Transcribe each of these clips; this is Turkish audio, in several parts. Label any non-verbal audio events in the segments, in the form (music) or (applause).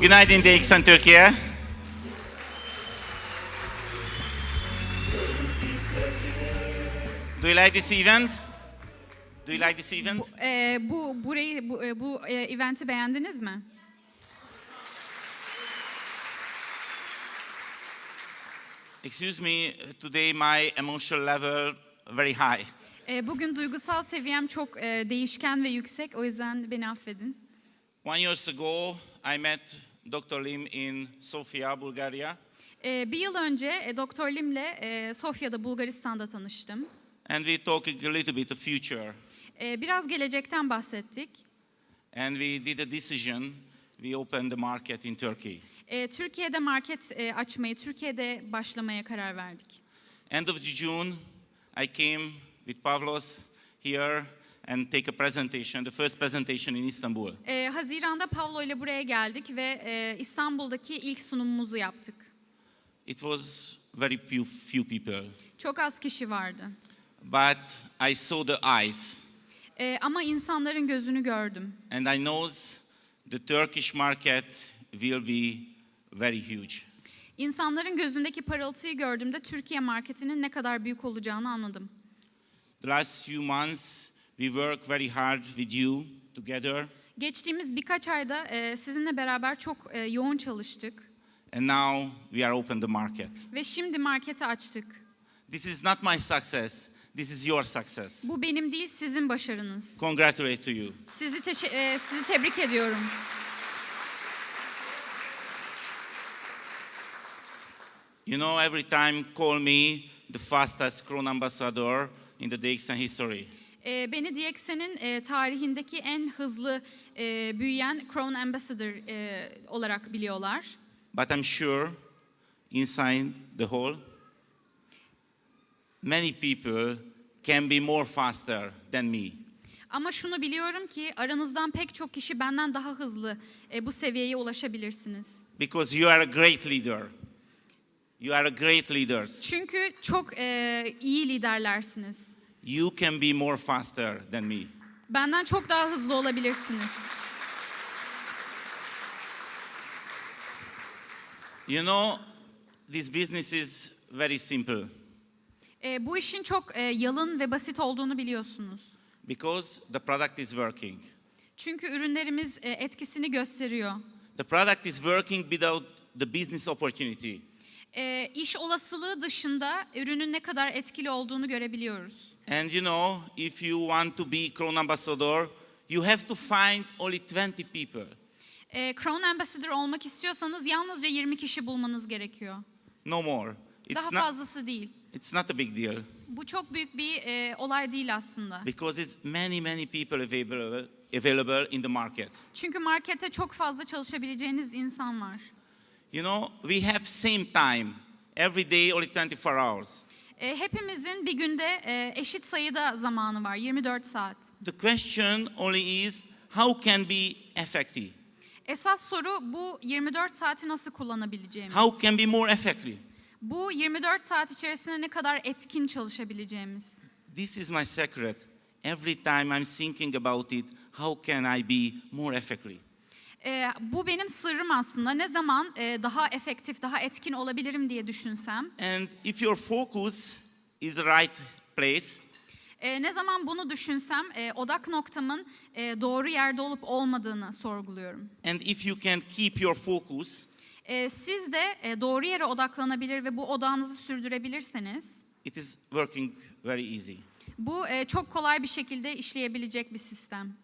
Günaydın DXN Türkiye. Do you like this event? Do you like this event? Ee, bu burayı bu, e, bu e, eventi beğendiniz mi? Excuse me, today my emotional level very high. Ee, bugün duygusal seviyem çok e, değişken ve yüksek. O yüzden beni affedin. One years ago, I met Dr. Lim in Sofia, Bulgaria, Ee, bir yıl önce e, Doktor Lim'le e, Sofya'da Bulgaristan'da tanıştım. and we talked a little bit of future. Ee, biraz gelecekten bahsettik. And we did a decision. We opened the market in Turkey. Ee, Türkiye'de market e, açmayı, Türkiye'de başlamaya karar verdik. End of June, I came with Pavlos here and take a presentation, the first presentation in Istanbul. Ee, Haziran'da Pavlo ile buraya geldik ve e, İstanbul'daki ilk sunumumuzu yaptık. It was very few, few people, Çok az kişi vardı. but I saw the eyes, Ee, ama insanların gözünü gördüm. and I knows the Turkish market will be very huge. İnsanların gözündeki parıltıyı gördüğümde Türkiye marketinin ne kadar büyük olacağını anladım. The last few months, we work very hard with you together, Geçtiğimiz birkaç ayda e, sizinle beraber çok e, yoğun çalıştık and now we are open the market. ve şimdi marketi açtık. This is not my success. This is your success. Bu benim değil sizin başarınız. Congratulate to you. Sizi teşe- e, sizi tebrik ediyorum. You know, every time call me the fastest Crown ambassador in the DXN history. E, beni DXN'in e, tarihindeki en hızlı e, büyüyen Crown Ambassador e, olarak biliyorlar. But I'm sure inside the hall, many people can be more faster than me. Ama şunu biliyorum ki aranızdan pek çok kişi benden daha hızlı e, bu seviyeye ulaşabilirsiniz. Because you are a great leader. You are a great leaders. Çünkü çok e, iyi liderlersiniz. You can be more faster than me. Benden çok daha hızlı olabilirsiniz. You know, this business is very simple E, bu işin çok e, yalın ve basit olduğunu biliyorsunuz. because the product is working. Çünkü ürünlerimiz e, etkisini gösteriyor. The product is working without the business opportunity. E, iş olasılığı dışında ürünün ne kadar etkili olduğunu görebiliyoruz. And you know, if you want to be Crown Ambassador, you have to find only 20 people. E, Crown Ambassador olmak istiyorsanız yalnızca 20 kişi bulmanız gerekiyor. No more. It's Daha not, fazlası değil. it's not a big deal Bu çok büyük bir e, olay değil aslında. because it's many, many people available, available in the market. Çünkü markette çok fazla çalışabileceğiniz insan var. You know, we have same time every day, only 24 hours. E, hepimizin bir günde e, eşit sayıda zamanı var, 24 saat. The question only is how can be effective? Esas soru bu 24 saati nasıl kullanabileceğimiz. How can be more effective? Bu 24 saat içerisinde ne kadar etkin çalışabileceğimiz. This is my secret. Every time I'm thinking about it, how can I be more effective? E, bu benim sırrım aslında. Ne zaman e, daha efektif, daha etkin olabilirim diye düşünsem, And if your focus is right place, e, ne zaman bunu düşünsem e, odak noktamın e, doğru yerde olup olmadığını sorguluyorum. and if you can keep your focus, E, siz de e, doğru yere odaklanabilir ve bu odağınızı sürdürebilirseniz, it is working very easy. bu e, çok kolay bir şekilde işleyebilecek bir sistem.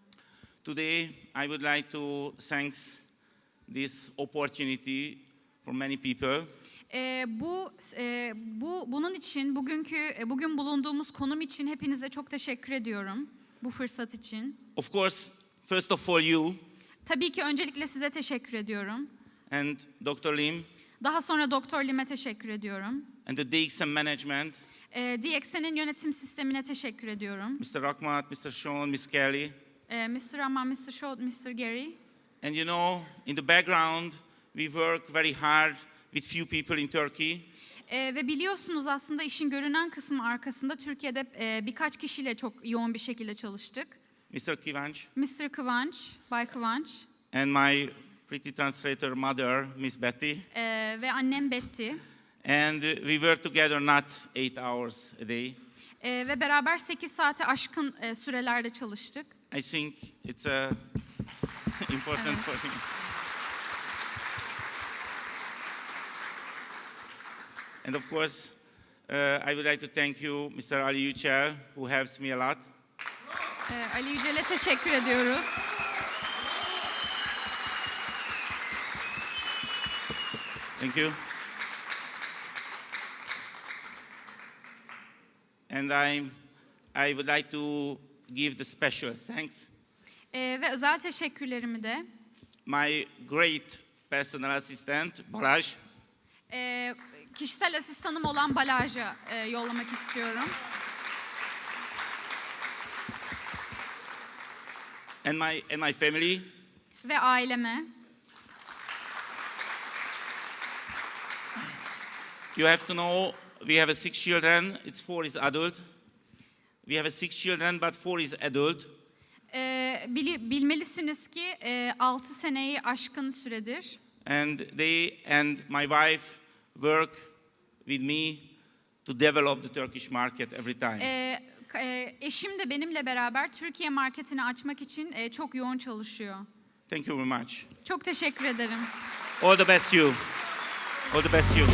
Today, I would like to thanks this opportunity for many people. E, bu e, bu bunun için bugünkü e, bugün bulunduğumuz konum için hepinize çok teşekkür ediyorum bu fırsat için. Of course, first of all, you Tabii ki öncelikle size teşekkür ediyorum. and Dr. Lim Daha sonra Doktor Lim'e teşekkür ediyorum. and the DXM management, E, DXN'in yönetim sistemine teşekkür ediyorum. Mr. Rahmat, Mr. Sean, Miss Kelly. E, Mr. Rahman, Mr. Shaw, Mr. Gary. And you know, in the background, we work very hard with few people in Turkey. E, ve biliyorsunuz aslında işin görünen kısmı arkasında Türkiye'de e, birkaç kişiyle çok yoğun bir şekilde çalıştık. Mr. Kivanch Mr. Kıvanç, Bay Kıvanç and my pretty translator mother, Miss Betty. Ee, ve annem Betty. And we work together not eight hours a day. Ee, ve beraber 8 saate aşkın e, sürelerde çalıştık. I think it's uh, (laughs) important for me. And of course, uh, I would like to thank you, Mr. Ali Yücel, who helps me a lot. Ee, Ali Yücel'e teşekkür ediyoruz. Thank you. And I'm, I would like to give the special thanks Ee, ve özel teşekkürlerimi de my great personal assistant, Balaj, e, kişisel asistanım olan Balaj'a e, yollamak istiyorum. and my, and my family. Ve aileme. You have to know we have a six children. It's four is adult. We have six children, but four is adult. Ee, bili- bilmelisiniz ki 6 seneyi aşkın süredir And they and my wife work with me to develop the Turkish market every time. K- e, eşim de benimle beraber Türkiye marketini açmak için e, çok yoğun çalışıyor. Thank you very much. Çok teşekkür ederim. All the best you. All the best you.